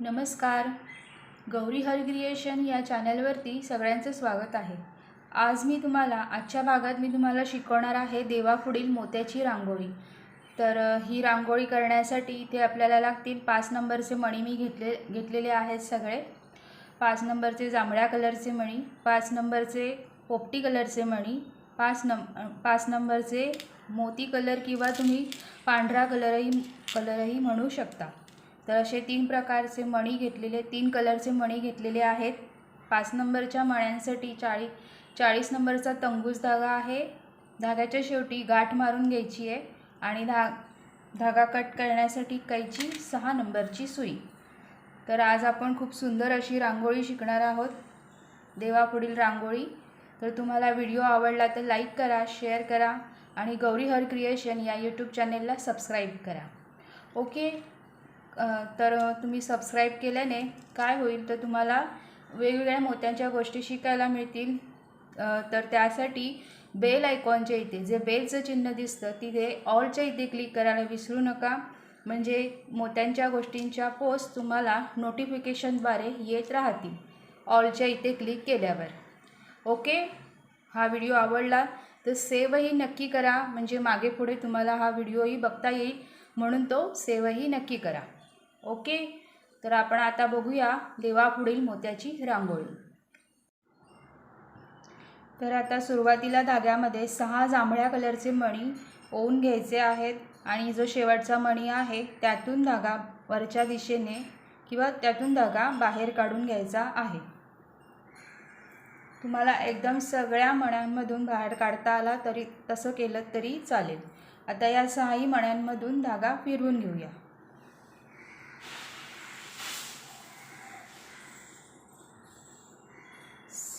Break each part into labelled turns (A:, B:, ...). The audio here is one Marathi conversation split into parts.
A: नमस्कार. गौरी हर क्रिएशन या चॅनलवरती सगळ्यांचं स्वागत आहे. आज मी तुम्हाला आजच्या भागात मी तुम्हाला शिकवणार आहे देवापुढील मोत्याची रांगोळी. तर ही रांगोळी करण्यासाठी इथे आपल्याला लागतील पाच नंबरचे मणी मी घेतले घेतलेले आहेत सगळे. पाच नंबरचे जांभळ्या कलरचे मणी पाच नंबरचे पोपटी कलरचे मणी पाच नंब पाच नंबरचे मोती कलर किंवा तुम्ही पांढरा कलरही कलरही म्हणू शकता. तर असे तीन प्रकारचे मणी घेतलेले तीन कलरचे मणी घेतलेले आहेत. पाच नंबरच्या मण्यांसाठी चाळी चाळीस नंबरचा तंगूस धागा आहे. धाग्याच्या शेवटी गाठ मारून घ्यायची आहे आणि धा धागा कट करण्यासाठी कैची सहा नंबरची सुई. तर आज आपण खूप सुंदर अशी रांगोळी शिकणार आहोत. देवापुढील रांगोळी. तर तुम्हाला व्हिडिओ आवडला तर लाईक करा शेअर करा आणि गौरी हर क्रिएशन या यूट्यूब चॅनेलला सबस्क्राईब करा. ओके? तर तुम्ही सबस्क्राईब केल्याने काय होईल तर तुम्हाला वेगवेगळ्या मोत्यांच्या गोष्टी शिकायला मिळतील. तर त्यासाठी बेल आयकॉनच्या इथे जे बेलचं चिन्ह दिसतं तिथे ऑलच्या इथे क्लिक करायला विसरू नका. म्हणजे मोत्यांच्या गोष्टींच्या पोस्ट तुम्हाला नोटिफिकेशनद्वारे येत राहतील ऑलच्या इथे क्लिक केल्यावर. ओके हा व्हिडिओ आवडला तर सेवही नक्की करा. म्हणजे मागे पुढे तुम्हाला हा व्हिडिओही बघता येईल. म्हणून तो सेवही नक्की करा. ओके? तर आपण आता बघूया देवापुढील मोत्याची रांगोळी. तर आता सुरुवातीला धाग्यामध्ये सहा जांभळ्या कलरचे मणी ओवून घ्यायचे आहेत आणि जो शेवटचा मणी आहे त्यातून धागा वरच्या दिशेने किंवा त्यातून धागा बाहेर काढून घ्यायचा आहे. तुम्हाला एकदम सगळ्या मण्यांमधून बाहेर काढता आला तरी तसं केलं तरी चालेल. आता या सहाही मण्यांमधून धागा फिरवून घेऊया.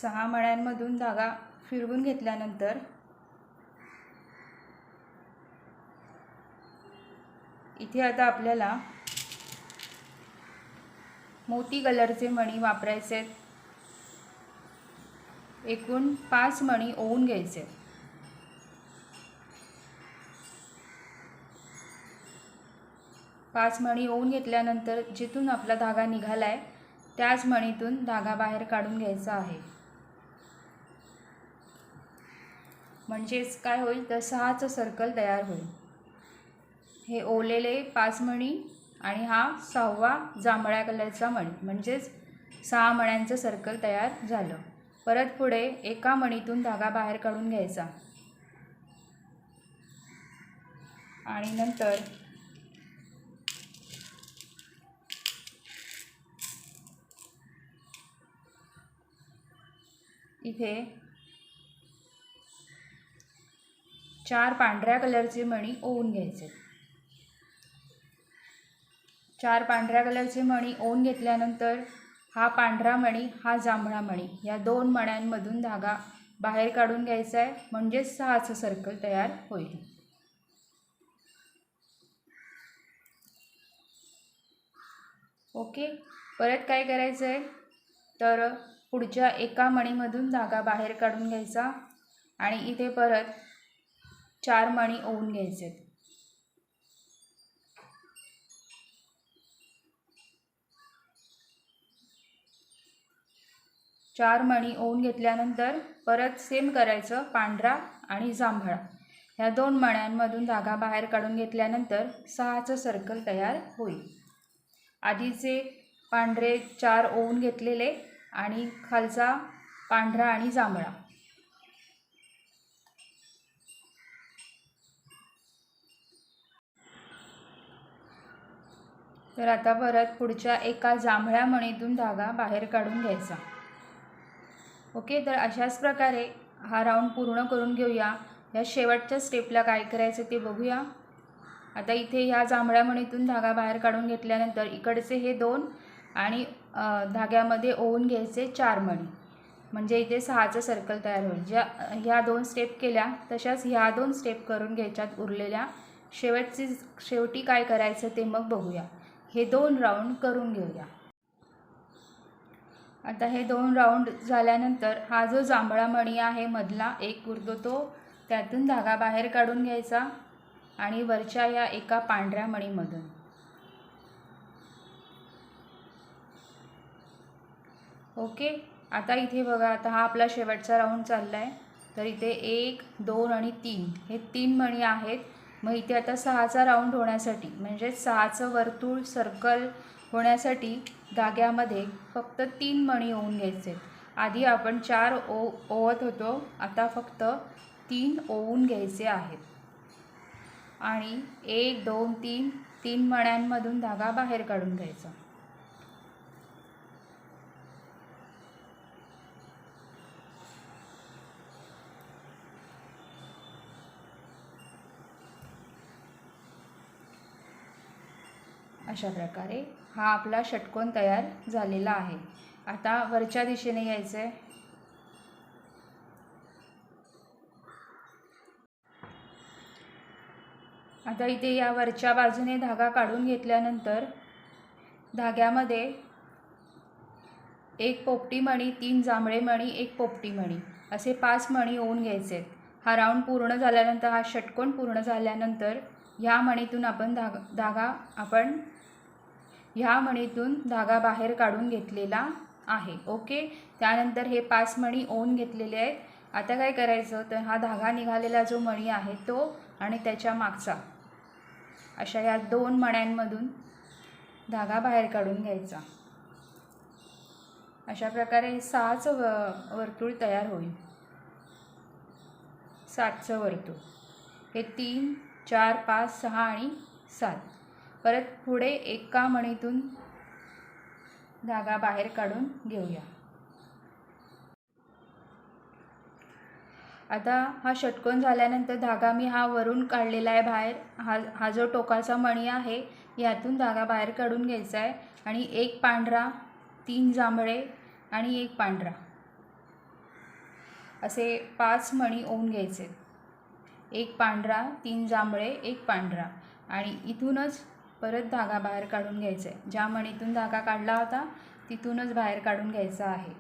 A: सहा मण्यांमधून धागा फिरवून घेतल्यानंतर इथे आता आपल्याला मोती कलरचे मणी वापरायचे आहेत. एकूण पाच मणी ओवून घ्यायचे पाच मणी ओवून घेतल्यानंतर जिथून आपला धागा निघाला आहे त्याच मणीतून धागा बाहेर काढून घ्यायचा आहे. म्हणजेच काय होईल? तर सहाचं सर्कल तयार होईल. हे ओलेले पाच मणी आणि हा सहावा जांभळ्या कलरचा मणी. म्हणजेच सहा मण्यांचं सर्कल तयार झालं. परत पुढे एका मणीतून धागा बाहेर काढून घ्यायचा. आणि नंतर इथे चार पांढऱ्या कलरचे मणी ओवून घ्यायचे. चार पांढऱ्या कलरचे मणी ओवून घेतल्यानंतर हा पांढरा मणी हा जांभळा मणी या दोन मण्यांमधून धागा बाहेर काढून घ्यायचा आहे. म्हणजेच सहाचं सर्कल तयार होईल. ओके? परत काय करायचं आहे तर पुढच्या एका मणीमधून धागा बाहेर काढून घ्यायचा. आणि इथे परत चार मणी ओवून घ्यायचे चार मणी ओवून घेतल्यानंतर परत सेम करायचं पांढरा आणि जांभळा. ह्या दोन मण्यांमधून धागा बाहेर काढून घेतल्यानंतर सहाचं सर्कल तयार होईल. आधीचे पांढरे चार ओवून घेतलेले आणि खालचा पांढरा आणि जांभळा. तर आता परत पुढच्या एका जांभळ्या मणीतून धागा बाहेर काढून घ्यायचा. ओके तर अशाच प्रकारे हा राऊंड पूर्ण करून घेऊया. या शेवटच्या स्टेपला काय करायचं ते बघूया. आता इथे ह्या जांभळ्या मणीतून धागा बाहेर काढून घेतल्यानंतर इकडचे हे दोन आणि धाग्यामध्ये ओवून घ्यायचे चार मणी. म्हणजे इथे सहाचं सर्कल तयार होईल. ज्या ह्या दोन स्टेप केल्या तशाच ह्या दोन स्टेप करून घ्यायच्यात उरलेल्या. शेवटची शेवटी काय करायचं ते मग बघूया. हे दोन राऊंड करून घेऊया. आता हे दोन राऊंड झाल्यानंतर हा जो जांभळा मणी आहे मधला एक उरतो तो त्यातून धागा बाहेर काढून घ्यायचा आणि वरच्या या एका पांढऱ्या मणीमधून. ओके? आता इथे बघा आता हा आपला शेवटचा राऊंड चालला आहे तर इथे एक दोन आणि तीन. हे तीन मणी आहेत. मग इथे आता सहाचा राऊंड होण्यासाठी म्हणजे सहाचं वर्तुळ सर्कल होण्यासाठी धाग्यामध्ये फक्त तीन मणी ओवून घ्यायचे. आधी आपण चार ओ ओवत होतो आता फक्त तीन ओवून घ्यायचे आहेत. आणि एक दोन तीन तीन मण्यांमधून धागा बाहेर काढून घ्यायचा. अशा प्रकारे हा आपला षटकोन तयार झालेला आहे. आता वरच्या दिशेने यायचं आहे आता इथे या वरच्या बाजूने धागा काढून घेतल्यानंतर धाग्यामध्ये एक पोपटी मणी तीन जांभळे मणी एक पोपटी मणी असे पाच मणी ओवून घ्यायचे आहेत हा राऊंड पूर्ण झाल्यानंतर हा षटकोन पूर्ण झाल्यानंतर ह्या मणीतून आपण धागा धागा आपण ह्या मणीतून धागा बाहेर काढून घेतलेला आहे. ओके? त्यानंतर हे पाच मणी ओन घेतलेले आहेत. आता काय करायचं? तर हा धागा निघालेला जो मणी आहे तो आणि त्याच्या मागचा. अशा या दोन मण्यांमधून धागा बाहेर काढून घ्यायचा. अशा प्रकारे हे सहाचं व वर्तुळ तयार होईल. सातचं वर्तुळ. हे तीन चार पाच सहा आणि सात. परत पुढे एका मणीतून धागा बाहेर काढून घेऊया. आता हा षटकोन झाल्यानंतर धागा मी हा वरून काढलेला आहे बाहेर. हा हा जो टोकाचा मणी आहे यातून धागा बाहेर काढून घ्यायचा आहे आणि एक पांढरा तीन जांभळे आणि एक पांढरा असे पाच मणी ओवून घ्यायचे. एक पांढरा तीन जांभळे एक पांढरा आणि इथूनच परत धागा बाहेर काढून घ्यायचा आहे. ज्या मणीतून धागा काढला होता तिथूनच बाहेर काढून घ्यायचा आहे.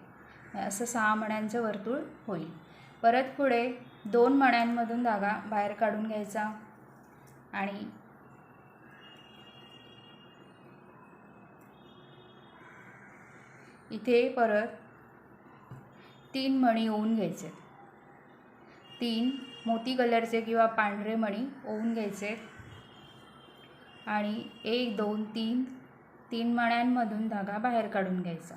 A: असं सहा मण्यांचं वर्तुळ होईल. परत पुढे दोन मण्यांमधून धागा बाहेर काढून घ्यायचा आणि इथे परत तीन मणी ओवून घ्यायचे तीन मोती कलरचे किंवा पांढरे मणी ओवून घ्यायचे आणि एक दोन तीन तीन मण्यांमधून धागा बाहेर काढून घ्यायचा.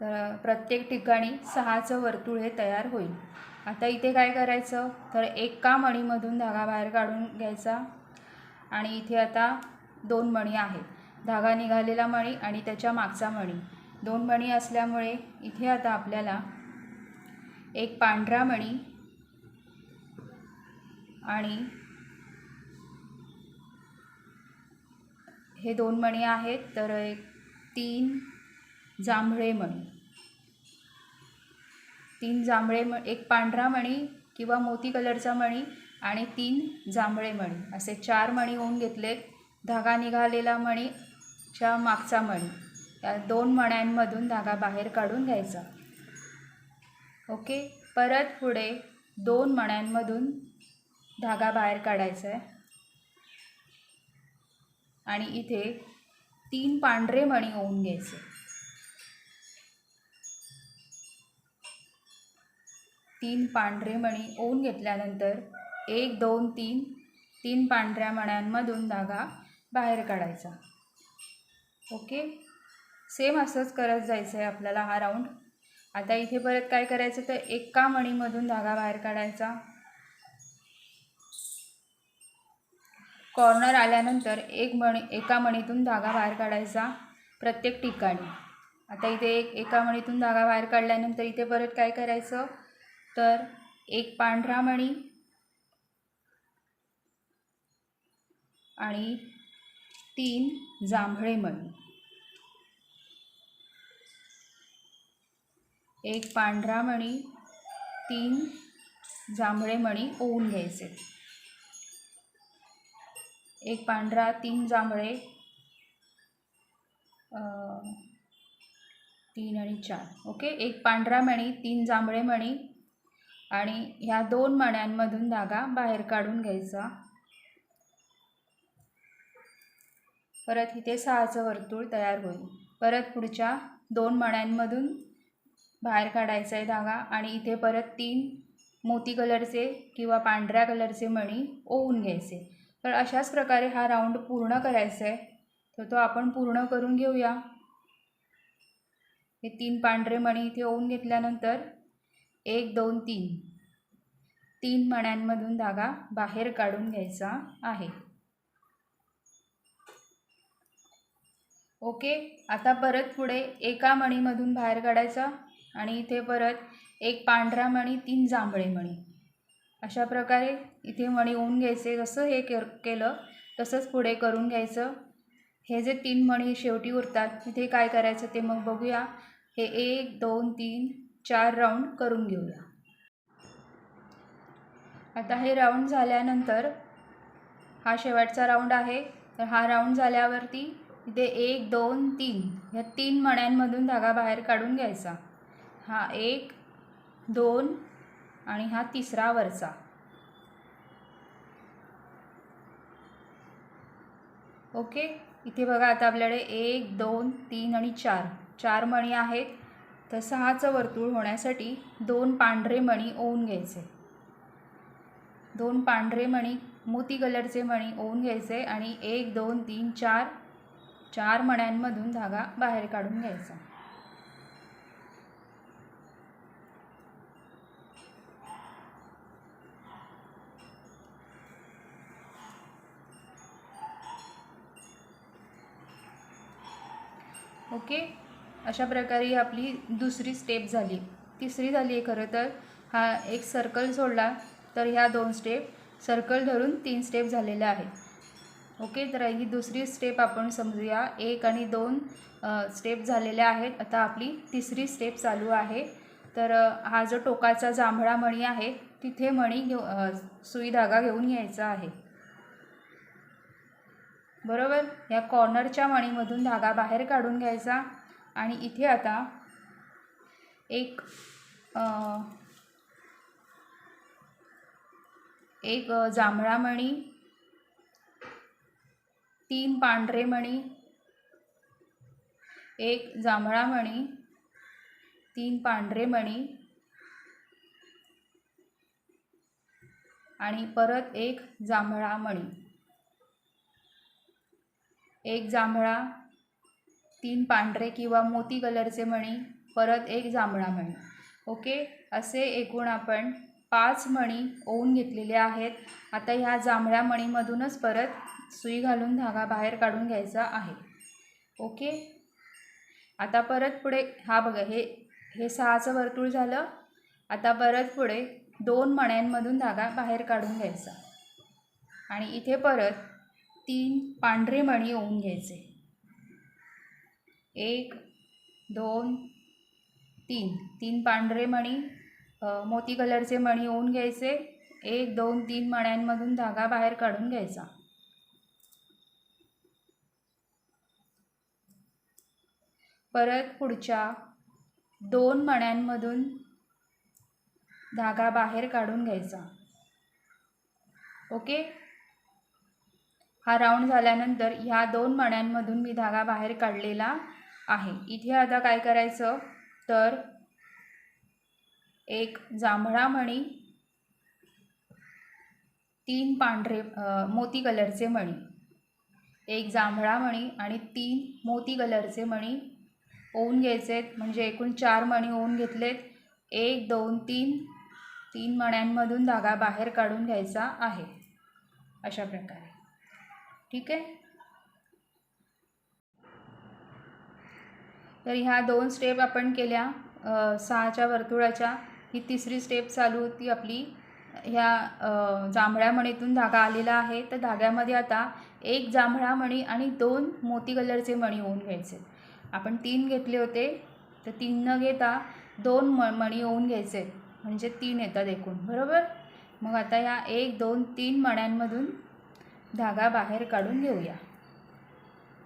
A: तर प्रत्येक ठिकाणी सहाचं वर्तुळ हे तयार होईल. आता इथे काय करायचं? तर एका मणीमधून धागा बाहेर काढून घ्यायचा. आणि इथे आता दोन मणी आहेत. धागा निघालेला मणी आणि त्याच्या मागचा मणी. दोन मणी असल्यामुळे इथे आता आपल्याला एक पांढरा मणी आणि हे दोन मणी आहेत तर एक तीन जांभळे मणी. तीन जांभळे म एक पांढरा मणी किंवा मोती कलरचा मणी आणि तीन जांभळे मणी. असे चार मणी होऊन घेतलेत धागा निघालेला मणीच्या मागचा मणी. या दोन मण्यांमधून धागा बाहेर काढून घ्यायचा. ओके? परत पुढे दोन मण्यांमधून धागा बाहेर काढायचा आहे आणि इथे तीन पांढरे मणी ओवून घ्यायचे. तीन पांढरे मणी ओवून घेतल्यानंतर एक दोन तीन तीन पांढऱ्या मण्यांमधून धागा बाहेर काढायचा. ओके? सेम असंच करत जायचं आहे आपल्याला हा राऊंड. आता इथे परत काय करायचं? तर एका मणीमधून धागा बाहेर काढायचा. कॉर्नर आल्यानंतर एक मणी एका मणीतून धागा बाहेर काढायचा प्रत्येक ठिकाणी. आता इथे एक एका मणीतून धागा बाहेर काढल्यानंतर इथे परत काय करायचं? तर एक पांढरा मणी आणि तीन जांभळे मणी. एक पांढरा मणी तीन जांभळे मणी ओवून घ्यायचे. एक पांढरा तीन जांभळे तीन आणि चार. ओके? एक पांढरा मणी तीन जांभळे मणी आणि ह्या दोन मण्यांमधून धागा बाहेर काढून घ्यायचा. परत इथे सहाचं वर्तुळ तयार होईल. परत पुढच्या दोन मण्यांमधून बाहेर काढायचा आहे धागा आणि इथे परत तीन मोती कलरचे किंवा पांढऱ्या कलरचे मणी ओवून घ्यायचे. तर अशाच प्रकारे हा राऊंड पूर्ण करायचा आहे. तर तो आपण पूर्ण करून घेऊया. हे तीन पांढरे मणी इथे ओवून घेतल्यानंतर एक दोन तीन. तीन मण्यांमधून धागा बाहेर काढून घ्यायचा आहे. ओके आता परत पुढे एका मणीमधून बाहेर काढायचा आणि इथे परत एक पांढरा मणी तीन जांभळे मणी. अशा प्रकारे इथे मणी ओवून घ्यायचे जसं हे के केलं तसंच पुढे करून घ्यायचं. हे जे तीन मणी शेवटी उरतात तिथे काय करायचं ते मग बघूया. हे एक दोन तीन चार राऊंड करून घेऊया. आता हे राऊंड झाल्यानंतर हा शेवटचा राऊंड आहे. तर हा राऊंड झाल्यावरती इथे एक दोन तीन ह्या तीन मण्यांमधून धागा बाहेर काढून घ्यायचा. हा एक दोन आणि हा तिसरा वरचा. ओके? इथे बघा आता आपल्याकडे एक दोन तीन आणि चार. चार मणी आहेत. तर सहाचं वर्तुळ होण्यासाठी दोन पांढरे मणी ओवून घ्यायचे. दोन पांढरे मणी मोती कलरचे मणी ओवून घ्यायचे आणि एक दोन तीन चार चार मण्यांमधून धागा बाहेर काढून घ्यायचा. ओके? अशा प्रकारे ही आपली दुसरी स्टेप झाली. तिसरी झाली आहे खरं तर हा एक सर्कल सोडला तर ह्या दोन स्टेप सर्कल धरून तीन स्टेप झालेल्या आहेत. ओके? तर ही दुसरी स्टेप आपण समजूया. एक आणि दोन स्टेप झालेल्या आहेत. आता आपली तिसरी स्टेप चालू आहे. तर हा जो टोकाचा जांभळा मणी आहे तिथे मणी घेऊ सुई धागा घेऊन यायचा आहे. बरोबर? या कॉर्नरच्या मणीमधून धागा बाहेर काढून घ्यायचा. आणि इथे आता एक एक जांभळा मणी तीन पांढरे मणी एक जांभळा मणी तीन पांढरे मणी आणि परत एक जांभळा मणी. एक जांभळा तीन पांढरे किंवा मोती कलरचे मणी परत एक जांभळा मणी. ओके? असे एकूण आपण पाच मणी ओवून घेतलेले आहेत. आता ह्या जांभळ्या मणीमधूनच परत सुई घालून धागा बाहेर काढून घ्यायचा आहे. ओके? आता परत पुढे हा बघा हे हे सहाचं वर्तुळ झालं. आता परत पुढे दोन मण्यांमधून धागा बाहेर काढून घ्यायचा. आणि इथे परत तीन पांढरे मणी ओवून घ्यायचे. एक दोन तीन. तीन पांढरे मणी मोती कलरचे मणी ओवून घ्यायचे. एक दोन तीन मण्यांमधून धागा बाहेर काढून घ्यायचा. परत पुढच्या दोन मण्यांमधून धागा बाहेर काढून घ्यायचा. ओके? हा राऊंड झाल्यानंतर ह्या दोन मण्यांमधून मी धागा बाहेर काढलेला आहे. इथे आता काय करायचं? तर एक जांभळा मणी तीन पांढरे मोती कलरचे मणी. एक जांभळा मणी आणि तीन मोती कलरचे मणी ओवून घ्यायचे म्हणजे एकूण चार मणी ओवून घेतलेत. एक दोन तीन तीन मण्यांमधून धागा बाहेर काढून घ्यायचा आहे. अशा प्रकारे. ठीक आहे? तर ह्या दोन स्टेप आपण केल्या. सहाच्या वर्तुळाच्या. ही तिसरी स्टेप चालू होती आपली. ह्या जांभळ्या मणीतून धागा आलेला आहे. तर धाग्यामध्ये आता एक जांभळा मणी आणि दोन मोती कलरचे मणी होऊन घ्यायचे. आपण तीन घेतले होते. तर तीन न घेता दोन म मणी होऊन घ्यायचे. म्हणजे तीन येतात एकूण. बरोबर? मग आता ह्या एक दोन तीन मण्यांमधून धागा बाहेर काढून घेऊया.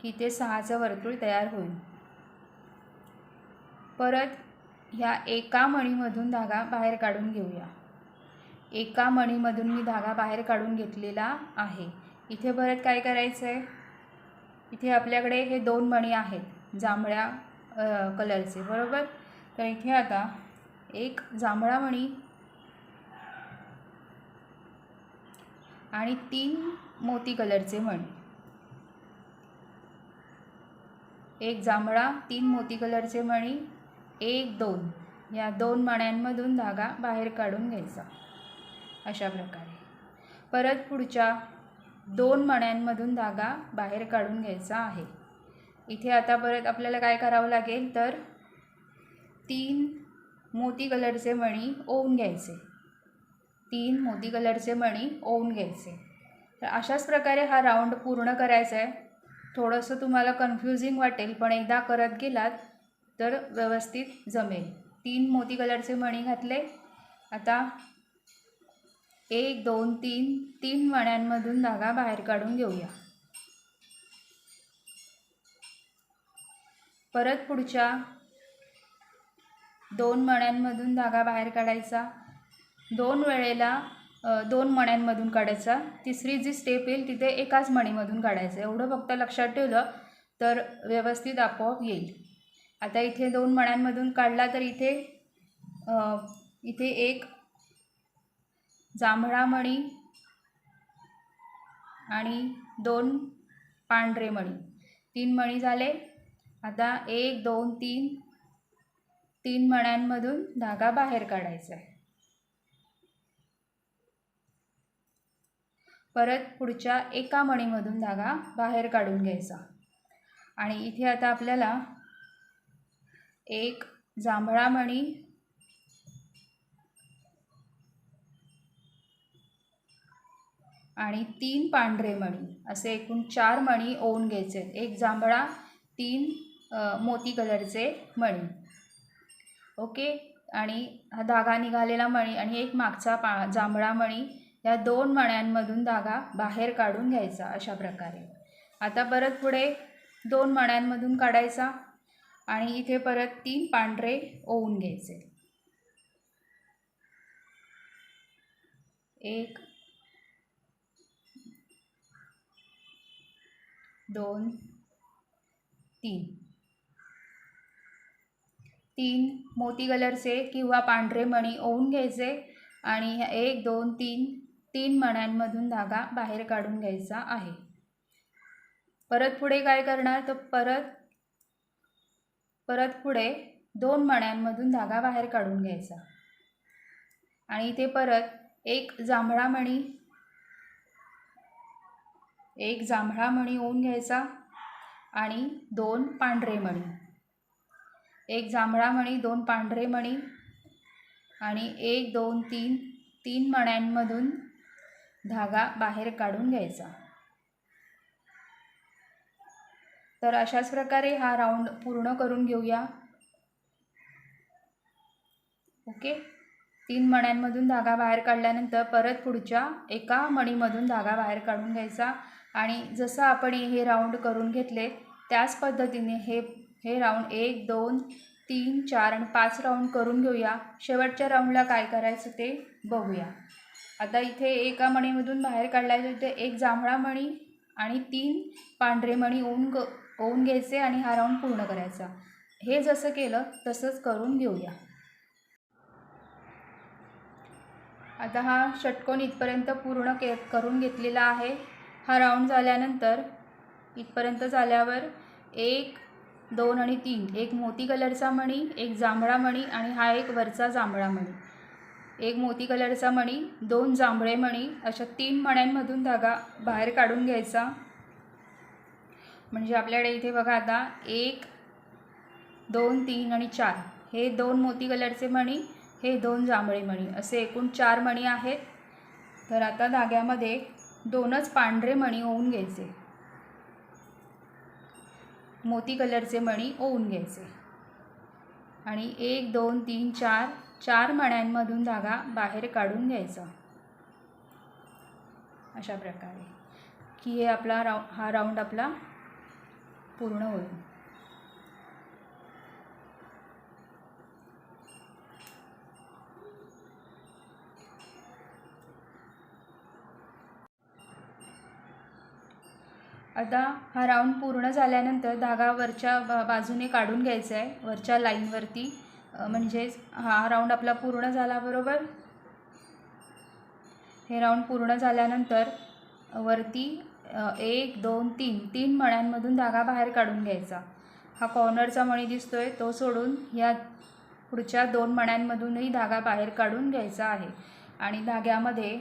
A: की ते सहाचं वर्तुळ तयार होईल. परत ह्या एका मणीमधून धागा बाहेर काढून घेऊया. एका मणीमधून मी धागा बाहेर काढून घेतलेला आहे. इथे परत काय करायचं आहे इथे आपल्याकडे हे दोन मणी आहेत जांभळ्या कलरचे बरोबर? तर इथे आता एक जांभळा मणी आणि तीन मोती कलरचे मणी एक जांभळा तीन मोती कलरचे मणी एक दोन. या दोन मण्यांमधून धागा बाहेर काढून घ्यायचा. अशा प्रकारे. परत पुढच्या दोन मण्यांमधून धागा बाहेर काढून घ्यायचा आहे. इथे आता परत आपल्याला काय करावं लागेल तर तीन मोती कलरचे मणी ओवून घ्यायचे. तीन मोती कलरचे मणी ओवून घ्यायचे. तर अशाच प्रकारे हा राऊंड पूर्ण करायचा आहे. थोडंसं तुम्हाला कन्फ्युजिंग वाटेल पण एकदा करत गेलात तर व्यवस्थित जमेल. तीन मोती कलरचे मणी घातले. आता एक दोन तीन तीन मण्यांमधून धागा बाहेर काढून घेऊया. परत पुढच्या दोन मण्यांमधून धागा बाहेर काढायचा. दोन वेळेला दोन मण्यांमधून काढायचा. तिसरी जी स्टेप येईल तिथे एकाच मणीमधून काढायचं. एवढं फक्त लक्षात ठेवलं तर व्यवस्थित आपोआप येईल. आता इथे दोन मण्यांमधून काढला तर इथे इथे एक जांभळा मणी आणि दोन पांढरे मणी. तीन मणी झाले. आता एक दोन तीन तीन मण्यांमधून धागा बाहेर काढायचा आहे. परत पुढच्या एका मणीमधून धागा बाहेर काढून घ्यायचा. आणि इथे आता आपल्याला एक जांभळा मणी आणि तीन पांढरे मणी असे एकूण चार मणी ओवून घ्यायचे. एक जांभळा तीन मोती कलरचे मणी. ओके? आणि हा धागा निघालेला मणी आणि एक मागचा पा जांभळा मणी या दोन मण्यांमधून धागा बाहेर काढून घ्यायचा अशा प्रकारे. आता परत पुढे दोन मण्यांमधून काढायचा आणि इथे परत तीन पांढरे ओवून घ्यायचे. एक दोन तीन. तीन मोती कलरचे किंवा पांढरे मणी ओवून घ्यायचे आणि एक दोन तीन तीन मण्यांमधून धागा बाहेर काढून घ्यायचा आहे. परत पुढे काय करणार? तर परत परत पुढे दोन मण्यांमधून धागा बाहेर काढून घ्यायचा. आणि इथे परत एक जांभळा मणी एक जांभळा मणी ओवून घ्यायचा आणि दोन पांढरे मणी. एक जांभळा मणी दोन पांढरे मणी आणि एक दोन तीन तीन मण्यांमधून धागा बाहेर काढून घ्यायचा. तर अशाच प्रकारे हा राऊंड पूर्ण करून घेऊया. ओके? तीन मण्यांमधून धागा बाहेर काढल्यानंतर परत पुढच्या एका मणीमधून धागा बाहेर काढून घ्यायचा. आणि जसं आपण हे राऊंड करून घेतले त्याच पद्धतीने हे हे राऊंड एक दोन तीन चार आणि पाच राऊंड करून घेऊया. शेवटच्या राऊंडला काय करायचं ते बघूया. आता इथे एका मणीमधून बाहेर काढलायचं इथे एक जांभळा मणी आणि तीन पांढरे मणी ओवून ग ओवून घ्यायचे आणि हा राऊंड पूर्ण करायचा. हे जसं केलं तसंच करून घेऊया. आता हा षटकोन इथपर्यंत पूर्ण के करून घेतलेला आहे. हा राऊंड झाल्यानंतर इथपर्यंत झाल्यावर एक दोन आणि तीन. एक मोती कलरचा मणी एक जांभळा मणी आणि हा एक वरचा जांभळा मणी. एक मोती कलरचा मणी दोन जांभळे मणी अशा तीन मण्यांमधून धागा बाहेर काढून घ्यायचा. म्हणजे आपल्याकडे इथे बघा आता एक दोन तीन आणि चार. हे दोन मोती कलरचे मणी हे दोन जांभळे मणी. असे एकूण चार मणी आहेत. तर आता धाग्यामध्ये दोनच पांढरे मणी ओवून घ्यायचे. मोती कलरचे मणी ओवून घ्यायचे. आणि एक दोन तीन चार चार मण्यांमधून धागा बाहेर काढून घ्यायचा. अशा प्रकारे. की हे आपला राऊ हा राऊंड आपला पूर्ण होईल. आता हा राऊंड पूर्ण झाल्यानंतर धागा वरच्या बाजूने काढून घ्यायचा आहे. वरच्या लाईनवरती म्हणजेच हा राऊंड आपला पूर्ण झाला बरोबर? हे राऊंड पूर्ण झाल्यानंतर वरती एक दोन तीन तीन मण्यांमधून धागा बाहेर काढून घ्यायचा. हा कॉर्नरचा मणी दिसतोय तो सोडून या पुढच्या दोन मण्यांमधूनही धागा बाहेर काढून घ्यायचा आहे. आणि धाग्यामध्ये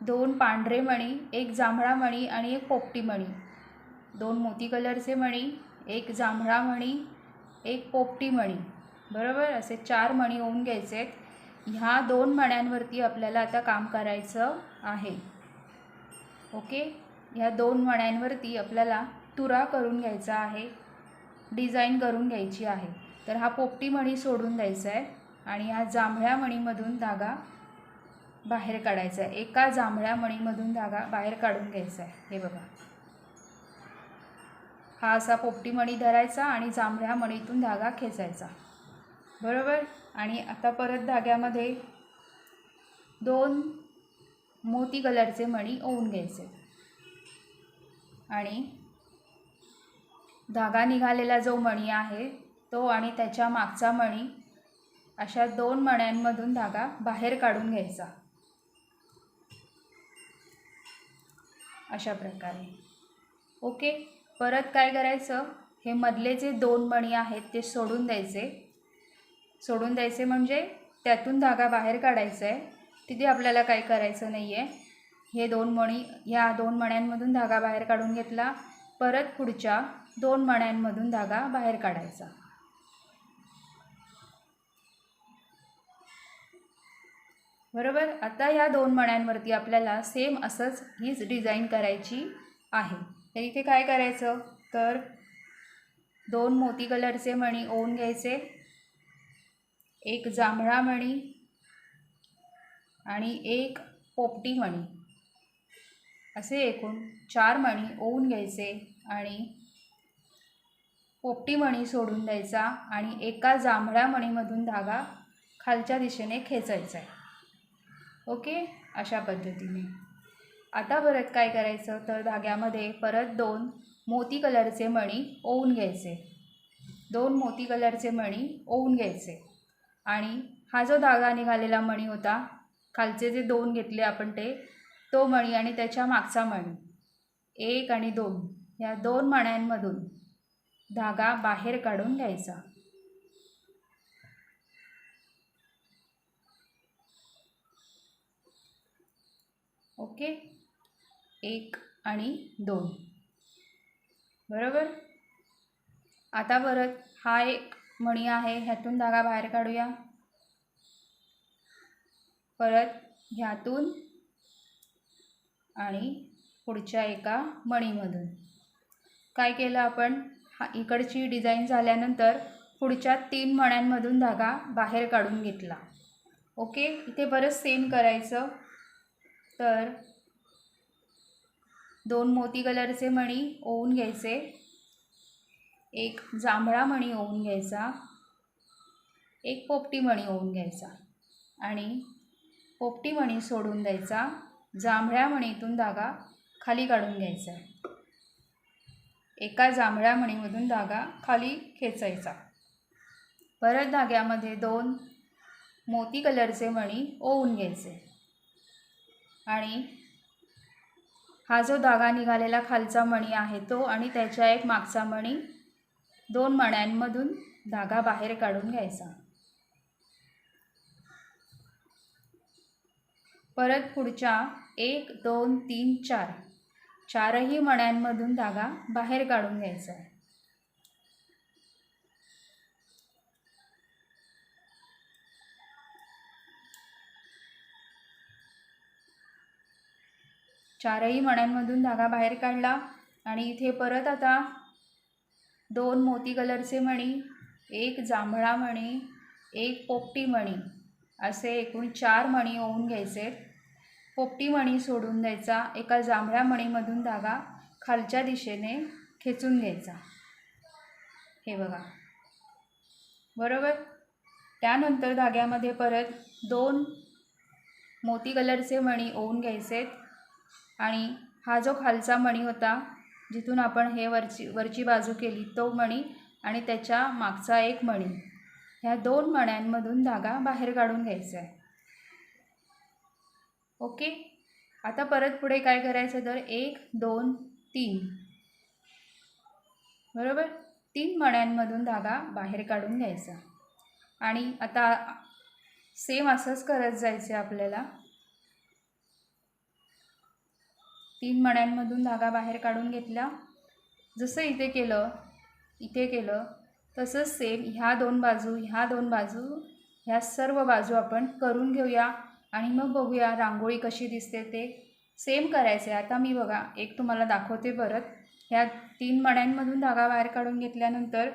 A: दोन पांढरे मणी एक जांभळा मणी आणि एक पोपटी मणी. दोन मोती कलरचे मणी एक जांभळा मणी एक पोपटी मणी. बरोबर? असे चार मणी होऊन घ्यायचे आहेत. ह्या दोन मण्यांवरती आपल्याला आता काम करायचं आहे. ओके? ह्या दोन मण्यांवरती आपल्याला तुरा करून घ्यायचा आहे. डिझाईन करून घ्यायची आहे. तर हा पोपटी मणी सोडून द्यायचा आहे आणि ह्या जांभळ्या मणीमधून धागा बाहेर काढायचा आहे. एका जांभळ्या मणीमधून धागा बाहेर काढून घ्यायचा आहे. हे बघा. हा असा पोपटी मणी धरायचा आणि जांभळ्या मणीतून धागा खेचायचा. बरोबर? आणि आता परत धाग्यामध्ये दोन मोती कलरचे मणी ओवून घ्यायचे. आणि धागा निघालेला जो मणी आहे तो आणि त्याच्या मागचा मणी अशा दोन मण्यांमधून धागा बाहेर काढून घ्यायचा. अशा प्रकारे. ओके? परत काय करायचं? हे मधले जे दोन मणी आहेत ते सोडून द्यायचे. सोडून द्यायचे म्हणजे त्यातून धागा बाहेर काढायचा आहे तिथे आपल्याला काय करायचं नाही आहे हे दोन मणी ह्या दोन मण्यांमधून धागा बाहेर काढून घेतला. परत पुढच्या दोन मण्यांमधून धागा बाहेर काढायचा. बरोबर? आता या दोन मण्यांवरती आपल्याला सेम असंच हीच डिझाईन करायची आहे. तर इथे काय करायचं? तर दोन मोती कलरचे मणी ओवून घ्यायचे. एक जांभळा मणी आणि एक पोपटी मणी. असे एकूण चार मणी ओवून घ्यायचे आणि पोपटी मणी सोडून द्यायचा आणि एका जांभळ्या मणीमधून धागा खालच्या दिशेने खेचायचा आहे. ओके? अशा पद्धतीने. आता परत काय करायचं? तर धाग्यामध्ये परत दोन मोती कलरचे मणी ओवून घ्यायचे. दोन मोती कलरचे मणी ओवून घ्यायचे. आणि हा जो धागा निघालेला मणी होता खालचे जे दोन घेतले आपण ते तो मणी आणि त्याच्या मागचा मणी. एक आणि दोन. या दोन मण्यांमधून धागा बाहेर काढून घ्यायचा. ओके? एक आणि दोन. बरोबर? आता परत हा एक मणी आहे ह्यातून धागा बाहेर काढूया. परत ह्यातून आणि पुढच्या एका मणीमधून. काय केलं आपण? हा इकडची डिझाईन झाल्यानंतर पुढच्या तीन मण्यांमधून धागा बाहेर काढून घेतला. ओके? इथे परत सेम करायचं. तर दोन मोती कलरचे मणी ओवून घ्यायचे. एक जांभळा मणी ओवून घ्यायचा. एक पोपटी मणी ओवून घ्यायचा. आणि पोपटी मणी सोडून द्यायचा. जांभळ्या मणीतून धागा खाली काढून घ्यायचा. एका जांभळ्या मणीमधून धागा खाली खेचायचा. परत धाग्यामध्ये दोन मोती कलरचे मणी ओवून घ्यायचे. आणि हा जो धागा निघालेला खालचा मणी आहे तो आणि त्याच्या एक मागचा मणी दोन मण्यांमधून धागा बाहेर काढून घ्यायचा. परत पुढच्या एक दोन तीन चार चारही मण्यांमधून धागा बाहेर काढून घ्यायचा. आहे चारही मण्यांमधून धागा बाहेर काढला आणि इथे परत आता दोन मोती कलरचे मणी एक जांभळा मणी एक पोपटी मणी असे एकूण चार मणी ओवून घ्यायचे. पोपटी मणी सोडून द्यायचा एका जांभळ्या मणीमधून धागा खालच्या दिशेने खेचून घ्यायचा. हे बघा. बरोबर? त्यानंतर धाग्यामध्ये परत दोन मोती कलरचे मणी ओवून घ्यायचे आणि हा जो खालचा मणी होता जिथून आपण हे वरची वरची बाजू केली तो मणी आणि त्याच्या मागचा एक मणी. ह्या दोन मण्यांमधून धागा बाहेर काढून घ्यायचा आहे. ओके? आता परत पुढे काय करायचं तर एक दोन तीन. बरोबर? तीन मण्यांमधून धागा बाहेर काढून घ्यायचा. आणि आता सेम असंच करत जायचं आपल्याला. तीन मण्यांमधून धागा बाहेर काढून घेतला जसं इथे केलं इथे केलं तसंच सेम ह्या दोन बाजू ह्या दोन बाजू ह्या सर्व बाजू आपण करून घेऊया आणि मग बघूया रांगोळी कशी दिसते ते सेम करायचं आहे आता मी बघा एक तुम्हाला दाखवते परत. ह्या तीन मण्यांमधून धागा बाहेर काढून घेतल्यानंतर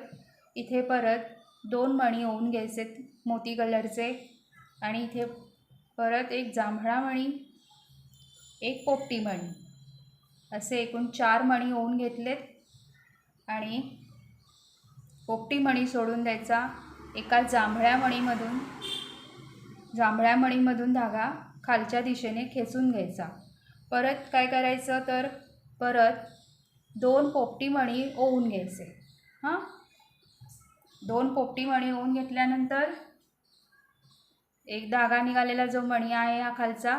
A: इथे परत दोन मणी होऊन घ्यायचे मोती कलरचे आणि इथे परत एक जांभळा मणी एक पोपटी मणी. असे एकूण चार मणी होऊन घेतलेत. आणि पोपटी मणी सोडून द्यायचा एका जांभळ्या मणीमधून जांभळ्या मणीमधून धागा खालच्या दिशेने खेचून घ्यायचा. परत काय करायचं तर परत दोन पोपटी मणी ओवून घ्यायचे. हां? दोन पोपटी मणी ओवून घेतल्यानंतर एक धागा निघालेला जो मणी आहे हा खालचा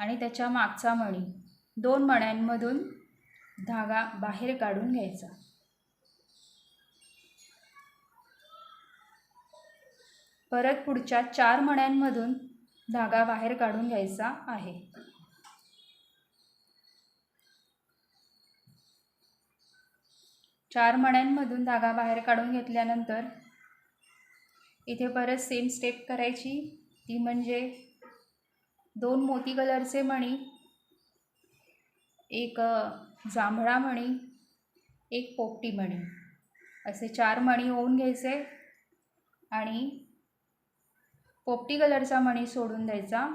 A: आणि त्याच्या मागचा मणी. दोन मण्यांमधून धागा बाहेर काढून घ्यायचा. परत पुढच्या चार मण्यांमधून धागा बाहेर काढून घ्यायचा आहे. चार मण्यांमधून धागा बाहेर काढून घेतल्यानंतर इथे परत सेम स्टेप करायची. ती म्हणजे दोन मोती कलरचे मणी एक जांभळा मणी एक पोपटी मणी असे चार मणी होऊन घ्यायचे आणि पोपटी कलरचा मणी सोडून द्यायचा.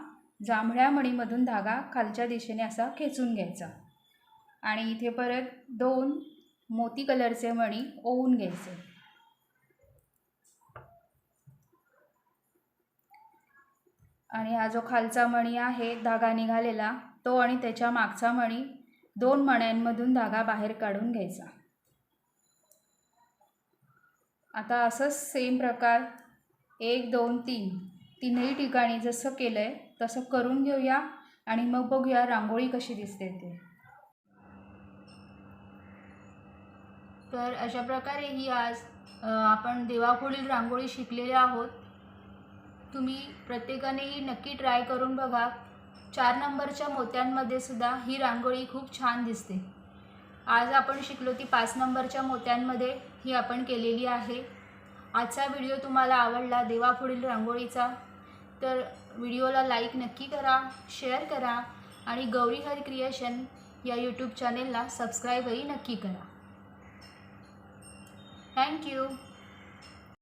A: जांभळ्या मणीमधून धागा खालच्या दिशेने असा खेचून घ्यायचा. आणि इथे परत दोन मोती कलरचे मणी ओवून घ्यायचे. आणि हा जो खालचा मणी आहे धागा निघालेला तो आणि त्याच्या मागचा मणी दोन मण्यांमधून धागा बाहेर काढून घ्यायचा. आता असंच सेम प्रकार. एक दोन तीन. तीनही ठिकाणी जसं केलं आहे तसं करून घेऊया आणि मग बघूया रांगोळी कशी दिसते ते. तर अशा प्रकारे ही आज आपण देवापुढील रांगोळी शिकलेले आहोत. तुम्ही प्रत्येकाने ही नक्की ट्राय करून बघा. चार नंबरच्या मोत्यांमध्ये सुद्धा ही रांगोळी खूप छान दिसते. आज आपण शिकलो ती पाच नंबरच्या मोत्यांमध्ये ही आपण केलेली आहे. आजचा व्हिडिओ तुम्हाला आवडला देवापुढील रांगोळीचा तर व्हिडिओला लाईक नक्की करा शेअर करा आणि गौरी हर क्रिएशन या यूट्यूब चॅनेलला सबस्क्राईबही नक्की करा. थँक्यू